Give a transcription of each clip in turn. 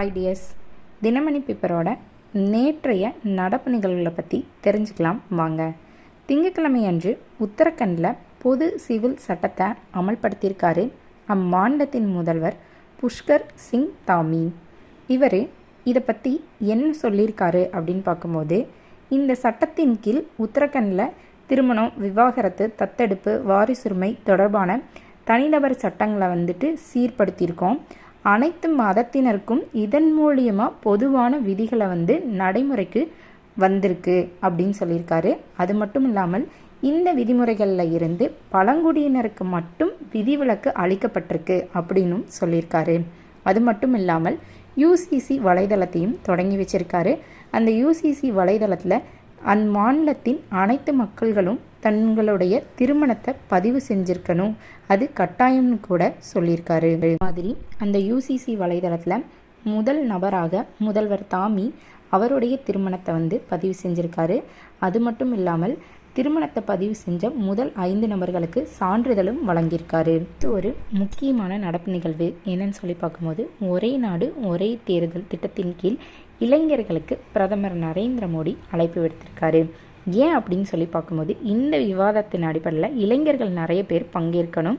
Ideas. Dinamani பேப்பரோட நேற்றைய நடப்பு நிகழ்வுகளை பற்றி தெரிஞ்சுக்கலாம் வாங்க. திங்கட்கிழமை அன்று உத்தரகண்டில் பொது சிவில் சட்டத்தை அமல்படுத்தியிருக்காரு அம்மாநிலத்தின் முதல்வர் புஷ்கர் சிங் தாமி. இவர் இதை பற்றி என்ன சொல்லியிருக்காரு அப்படின்னு பார்க்கும்போது இந்த சட்டத்தின் கீழ் உத்தரகண்டில் திருமணம் விவாகரத்து தத்தெடுப்பு வாரிசுரிமை தொடர்பான தனிநபர் சட்டங்களை வந்துட்டு சீர்படுத்தியிருக்கோம். அனைத்து மதத்தினருக்கும் இதன் மூலியமாக பொதுவான விதிகளை வந்து நடைமுறைக்கு வந்திருக்கு அப்படின்னு சொல்லியிருக்காரு. அது மட்டும் இல்லாமல் இந்த விதிமுறைகளில் இருந்து பழங்குடியினருக்கு மட்டும் விதிவிலக்கு அளிக்கப்பட்டிருக்கு அப்படின்னும் சொல்லியிருக்காரு. அது மட்டும் இல்லாமல் யூசிசி வலைதளத்தையும் தொடங்கி வச்சிருக்காரு. அந்த யூசிசி வலைதளத்தில் அம்மாநிலத்தின் அனைத்து மக்கள்களும் தங்களுடைய திருமணத்தை பதிவு செஞ்சுருக்கணும். அது கட்டாயம்னு கூட சொல்லியிருக்காரு. மாதிரி அந்த யூசிசி வலைதளத்தில் முதல் நபராக முதல்வர் தாமி அவருடைய திருமணத்தை வந்து பதிவு செஞ்சுருக்காரு. அது மட்டும் இல்லாமல் திருமணத்தை பதிவு செஞ்ச முதல் ஐந்து நபர்களுக்கு சான்றிதழும் வழங்கியிருக்காரு. இது ஒரு முக்கியமான நடப்பு நிகழ்வு என்னன்னு சொல்லி பார்க்கும்போது ஒரே நாடு ஒரே தேர்தல் திட்டத்தின் கீழ் இளைஞர்களுக்கு பிரதமர் நரேந்திர மோடி அழைப்பு விடுத்திருக்காரு. ஏன் அப்படின்னு சொல்லி பார்க்கும்போது இந்த விவாதத்தின் அடிப்படையில் இளைஞர்கள் நிறைய பேர் பங்கேற்கணும்.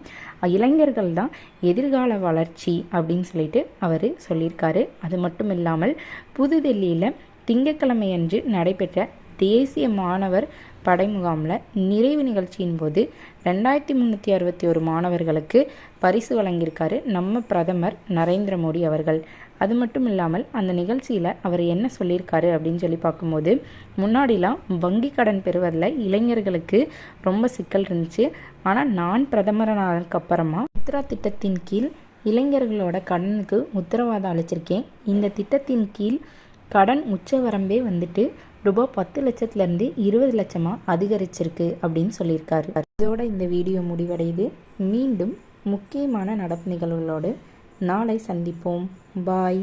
இளைஞர்கள் தான் எதிர்கால வளர்ச்சி அப்படின்னு சொல்லிட்டு அவர் சொல்லியிருக்காரு. அது மட்டும் இல்லாமல் புதுடெல்லியில் திங்கட்கிழமை அன்று நடைபெற்ற தேசிய மாணவர் படை முகாமில் நிறைவு நிகழ்ச்சியின் போது ரெண்டாயிரத்தி முந்நூற்றி அறுபத்தி ஒரு மாணவர்களுக்கு பரிசு வழங்கியிருக்காரு நம்ம பிரதமர் நரேந்திர மோடி அவர்கள். அது மட்டும் இல்லாமல் அந்த நிகழ்ச்சியில் அவர் என்ன சொல்லியிருக்காரு அப்படின்னு சொல்லி பார்க்கும்போது முன்னாடிலாம் வங்கி கடன் பெறுவதில் இளைஞர்களுக்கு ரொம்ப சிக்கல் இருந்துச்சு. ஆனால் நான் பிரதமரானதுக்கு அப்புறமா முத்ரா திட்டத்தின் கீழ் இளைஞர்களோட கடனுக்கு உத்தரவாதம் அளிச்சிருக்கேன். இந்த திட்டத்தின் கீழ் கடன் உச்சவரம்பே வந்துட்டு ரூபாய் பத்து லட்சத்துலேருந்து இருபது லட்சமாக அதிகரிச்சிருக்கு அப்படின்னு சொல்லியிருக்காரு. இதோட இந்த வீடியோ முடிவடையுது. மீண்டும் முக்கியமான நடப்பு நிகழ்வுகளோடு நாளை சந்திப்போம். பாய்.